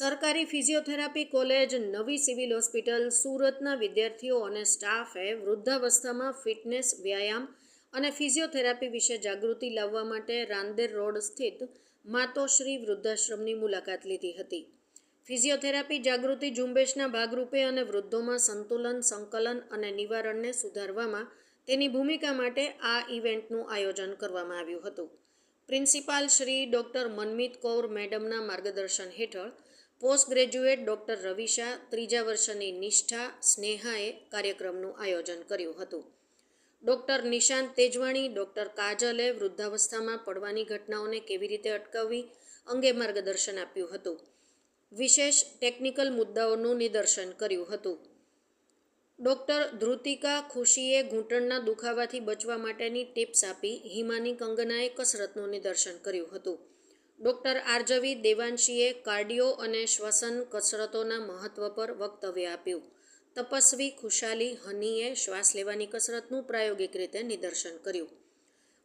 સરકારી physiotherapy college, નવી civil hospital, સુરતના વિદ્યાર્થીઓ અને સ્ટાફે વૃદ્ધાવસ્થામાં ફિટનેસ વ્યાયામ અને ફિઝિયોથેરાપી વિશે જાગૃતિ લાવવા માટે રાંદેર રોડ સ્થિત માતોશ્રી વૃદ્ધાશ્રમની મુલાકાત લીધી હતી. ફિઝિયોથેરાપી જાગૃતિ ઝુંબેશના ભાગરૂપે અને વૃદ્ધોમાં સંતુલન, સંકલન અને નિવારણને સુધારવામાં તેની ભૂમિકા માટે આ ઇવેન્ટનું આયોજન કરવામાં આવ્યું હતું. પ્રિન્સિપાલ શ્રી ડૉક્ટર મનમીત કૌર મેડમના માર્ગદર્શન હેઠળ પોસ્ટ ગ્રેજ્યુએટ ડૉક્ટર રવિશા ત્રીજા વર્ષની નિષ્ઠા સ્નેહાએ કાર્યક્રમનું આયોજન કર્યું હતું. ડૉક્ટર નિશાંત તેજવાણી, ડૉક્ટર કાજલે વૃદ્ધાવસ્થામાં પડવાની ઘટનાઓને કેવી રીતે અટકાવવી અંગે માર્ગદર્શન આપ્યું હતું. વિશેષ ટેકનિકલ મુદ્દાઓનું નિદર્શન કર્યું હતું. ડૉક્ટર ધ્રુતિકા ખુશીએ ઘૂંટણના દુખાવાથી બચવા માટેની ટિપ્સ આપી હિમાની કંગનાએ કસરતનું નિદર્શન કર્યું હતું. ડૉક્ટર આરજવી દેવાંશીએ કાર્ડિયો અને શ્વસન કસરતોના મહત્વ પર વક્તવ્ય આપ્યું. તપસ્વી ખુશાલી હનીએ શ્વાસ લેવાની કસરતનું પ્રાયોગિક રીતે નિદર્શન કર્યું.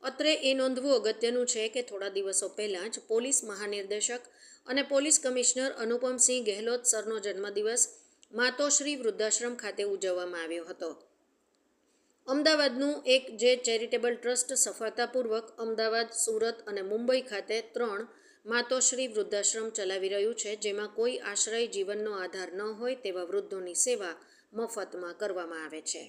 અત્રે એ નોંધવું અગત્યનું છે કે થોડા દિવસો પહેલાં જ પોલીસ મહાનિર્દેશક અને પોલીસ કમિશનર અનુપમસિંહ ગેહલોત સરનો જન્મદિવસ માતોશ્રી વૃદ્ધાશ્રમ ખાતે ઉજવવામાં આવ્યો હતો. અમદાવાદનું એક જે ચેરિટેબલ ટ્રસ્ટ સફળતાપૂર્વક અમદાવાદ, સુરત અને મુંબઈ ખાતે ત્રણ માતોશ્રી વૃદ્ધાશ્રમ ચલાવી રહ્યું છે, જેમાં કોઈ આશ્રય જીવનનો આધાર ન હોય તેવા વૃદ્ધોની સેવા મફતમાં કરવામાં આવે છે.